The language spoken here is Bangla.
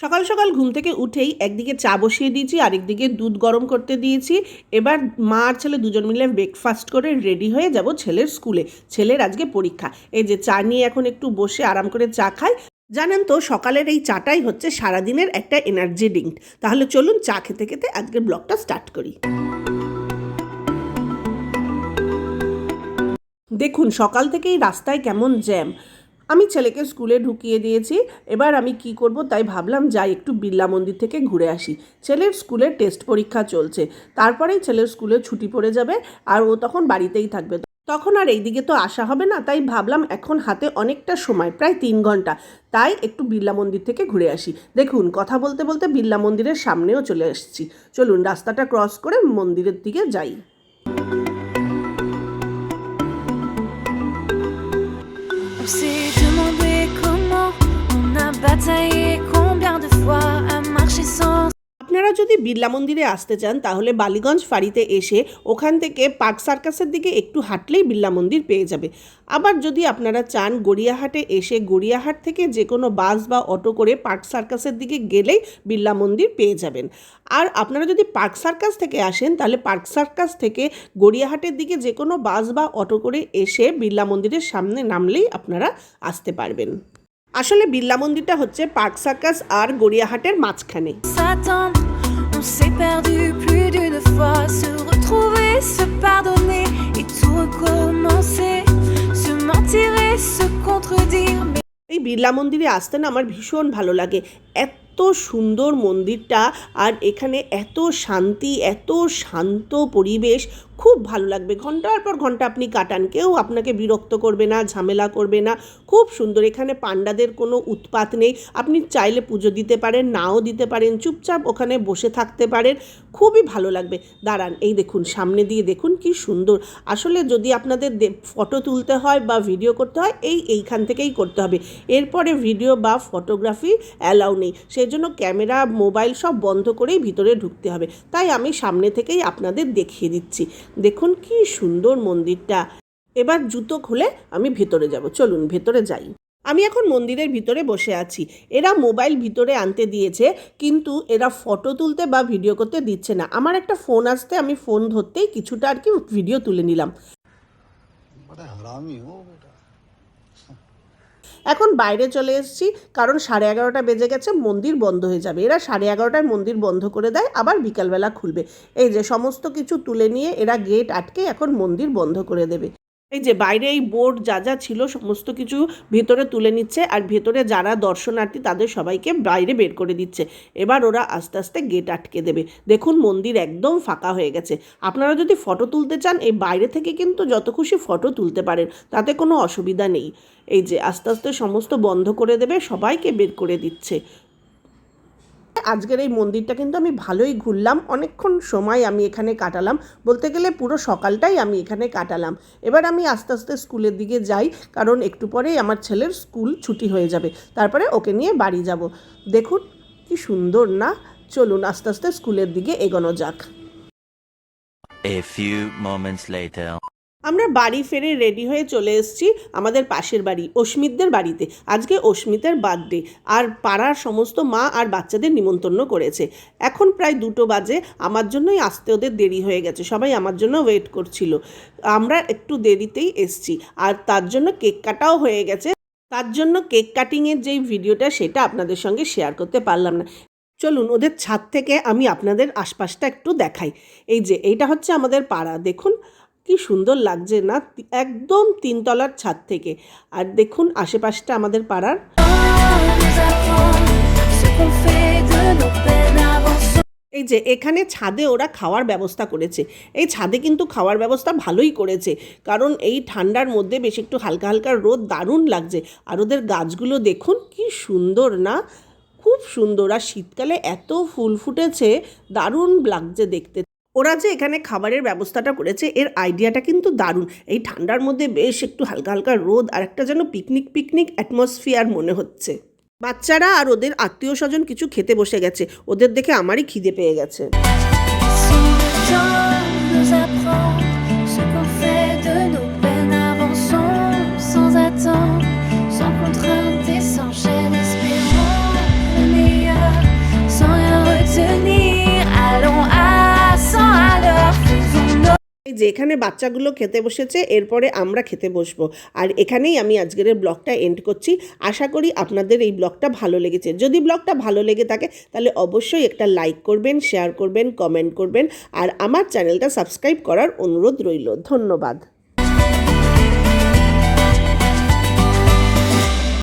সকাল সকাল ঘুম থেকে উঠেই একদিকে চা বসিয়ে দিয়েছি, আরেকদিকে দুধ গরম করতে দিয়েছি। এবার মা আর ছেলে দুজন মিলে ব্রেকফাস্ট করে রেডি হয়ে যাব ছেলের স্কুলে ছেলের আজকে পরীক্ষা। এই যে চা নিয়ে এখন একটু বসে আরাম করে চা খাই। জানেন তো, সকালের এই চাটাই হচ্ছে সারাদিনের একটা এনার্জি ড্রিঙ্ক তাহলে চলুন চা খেতে খেতে আজকের ব্লগটা স্টার্ট করি। দেখুন, সকাল থেকেই রাস্তায় কেমন জ্যাম আমি ছেলেকে স্কুলে ঢুকিয়ে দিয়েছি, এবার আমি কি করব তাই ভাবলাম যাই, একটু বিড়লা মন্দির থেকে ঘুরে আসি। ছেলের স্কুলের টেস্ট পরীক্ষা চলছে, তারপরেই ছেলের স্কুলে ছুটি পড়ে যাবে আর ও তখন বাড়িতেই থাকবে। তখন আর এইদিকে তো আসা হবে না, তাই ভাবলাম এখন হাতে অনেকটা সময়, প্রায় তিন ঘণ্টা, তাই একটু বিড়লা মন্দির থেকে ঘুরে আসি। দেখুন, কথা বলতে বলতে বিড়লা মন্দিরের সামনেও চলে এসেছি। চলুন, রাস্তাটা ক্রস করে মন্দিরের দিকে যাই। S'est demandé comment on a bataillé combien de fois আপনারা যদি বিড়লা মন্দিরে আসতে চান, তাহলে বালিগঞ্জ ফাঁড়িতে এসে ওখান থেকে পার্ক সার্কাসের দিকে একটু হাঁটলেই বিড়লা মন্দির পেয়ে যাবে। আবার যদি আপনারা চান গড়িয়াহাটে এসে গড়িয়াহাট থেকে যে কোনো বাস বা অটো করে পার্ক সার্কাসের দিকে গেলেই বিড়লা মন্দির পেয়ে যাবেন। আর আপনারা যদি পার্ক সার্কাস থেকে আসেন, তাহলে পার্ক সার্কাস থেকে গড়িয়াহাটের দিকে যে কোনো বাস বা অটো করে এসে বিড়লা মন্দিরের সামনে নামলেই আপনারা আসতে পারবেন। আসলে বিল্লা মন্দিরটা হচ্ছে পার্ক সার্কাস আর গড়িয়াহাটের মাঝখানে। এই বিরলা মন্দিরে আসতে না আমার ভীষণ ভালো লাগে। এত সুন্দর মন্দিরটা আর এখানে এত শান্তি এত শান্ত পরিবেশ খুব ভালো লাগবে। ঘণ্টার পর ঘণ্টা আপনি কাটান। কেউ আপনাকে বিরক্ত করবে না, ঝামেলা করবে না। খুব সুন্দর। এখানে পাণ্ডাদের কোনো উৎপাত নেই। আপনি চাইলে পুজো দিতে পারেন, নাও দিতে পারেন, চুপচাপ ওখানে বসে থাকতে পারেন। খুবই ভালো লাগবে। দাঁড়ান, এই দেখুন, সামনে দিয়ে দেখুন কি সুন্দর। আসলে যদি আপনাদের ফটো তুলতে হয় বা ভিডিও করতে হয়, এই এইখান থেকেই করতে হবে। এরপরে ভিডিও বা ফটোগ্রাফি অ্যালাউ নেই। সেই জন্য ক্যামেরা, মোবাইল সব বন্ধ করেই ভিতরে ঢুকতে হবে। তাই আমি সামনে থেকেই আপনাদের দেখিয়ে দিচ্ছি। দেখুন কি সুন্দর মন্দিরটা। এবার জুতো খুলে আমি ভেতরে যাব। চলুন, ভেতরে যাই। আমি এখন মন্দিরের ভিতরে বসে আছি। এরা মোবাইল ভিতরে আনতে দিয়েছে, কিন্তু এরা ফটো তুলতে বা ভিডিও করতে দিচ্ছে না। আমার একটা ফোন আসতে আমি ফোন ধরতেই কিছুটা আর কি ভিডিও তুলে নিলাম। এখন বাইরে চলে এসেছি, কারণ সাড়ে এগারোটা বেজে গেছে, মন্দির বন্ধ হয়ে যাবে। এরা সাড়ে এগারোটায় মন্দির বন্ধ করে দেয়, আবার বিকালবেলা খুলবে। এই যে সমস্ত কিছু তুলে নিয়ে এরা গেট আটকে এখন মন্দির বন্ধ করে দেবে। এই যে বাইরে এই বোর্ড যা যা ছিল সমস্ত কিছু ভেতরে তুলে নিচ্ছে আর ভেতরে যারা দর্শনার্থী তাদের সবাইকে বাইরে বের করে দিচ্ছে। এবার ওরা আস্তে আস্তে গেট আটকে দেবে। দেখুন মন্দির একদম ফাঁকা হয়ে গেছে। আপনারা যদি ফটো তুলতে চান, এই বাইরে থেকে কিন্তু যত খুশি ফটো তুলতে পারেন, তাতে কোনো অসুবিধা নেই। এই যে আস্তে আস্তে সমস্ত বন্ধ করে দেবে, সবাইকে বের করে দিচ্ছে। আজকের এই মন্দিরটা কিন্তু আমি ভালোই ঘুরলাম। অনেকক্ষণ সময় আমি এখানে কাটালাম। বলতে গেলে পুরো সকালটাই আমি এখানে কাটালাম। এবার আমি আস্তে আস্তে স্কুলের দিকে যাই, কারণ একটু পরেই আমার ছেলের স্কুল ছুটি হয়ে যাবে। তারপরে ওকে নিয়ে বাড়ি যাব। দেখুন, কি সুন্দর না? চলুন আস্তে আস্তে স্কুলের দিকে এগোনো যাক। A few moments later. আমরা বাড়ি ফেরে রেডি হয়ে চলে এসেছি আমাদের পাশের বাড়ি, অস্মিতদের বাড়িতে। আজকে অস্মিতের বার্থডে আর পাড়ার সমস্ত মা আর বাচ্চাদের নিমন্ত্রণ করেছে। এখন প্রায় দুটো বাজে, আমার জন্যই আসতে ওদের দেরি হয়ে গেছে, সবাই আমার জন্য ওয়েট করছিল। আমরা একটু দেরিতেই এসছি আর তার জন্য কেক কাটাও হয়ে গেছে। তার জন্য কেক কাটিংয়ের যেই ভিডিওটা, সেটা আপনাদের সঙ্গে শেয়ার করতে পারলাম না। চলুন, ওদের ছাদ থেকে আমি আপনাদের আশপাশটা একটু দেখাই। এই যে, এইটা হচ্ছে আমাদের পাড়া। দেখুন কি সুন্দর লাগছে না? একদম তিনতলার ছাদ থেকে। আর দেখুন, আশেপাশটা আমাদের পাড়ার. এই যে, এখানে ছাদে ওরা খাওয়ার ব্যবস্থা করেছে। এই ছাদে কিন্তু খাওয়ার ব্যবস্থা ভালোই করেছে। কারণ এই ঠান্ডার মধ্যে বেশ একটু হালকা হালকা রোদ দারুণ লাগছে। আর ওদের গাছগুলো দেখুন, কি সুন্দর না? খুব সুন্দর। আর শীতকালে এত ফুল ফুটেছে, দারুণ লাগছে দেখতে। ওরা যে এখানে খাবারের ব্যবস্থাটা করেছে, এর আইডিয়াটা কিন্তু দারুণ। এই ঠান্ডার মধ্যে বেশ একটু হালকা হালকা রোদ আর একটা যেন পিকনিক পিকনিক অ্যাটমসফিয়ার মনে হচ্ছে। বাচ্চারা আর ওদের আত্মীয় স্বজন কিছু খেতে বসে গেছে। ওদের দেখে আমারই খিদে পেয়ে গেছে। যে এখানে বাচ্চাগুলো খেতে বসেছে, এরপরে আমরা খেতে বসবো। আর এখানেই আমি আজকের ব্লগটা এন্ড করছি। আশা করি আপনাদের এই ব্লগটা ভালো লেগেছে। যদি ব্লগটা ভালো লেগে থাকে, তাহলে অবশ্যই একটা লাইক করবেন শেয়ার করবেন কমেন্ট করবেন। আর আমার চ্যানেলটা সাবস্ক্রাইব করার অনুরোধ রইল। ধন্যবাদ।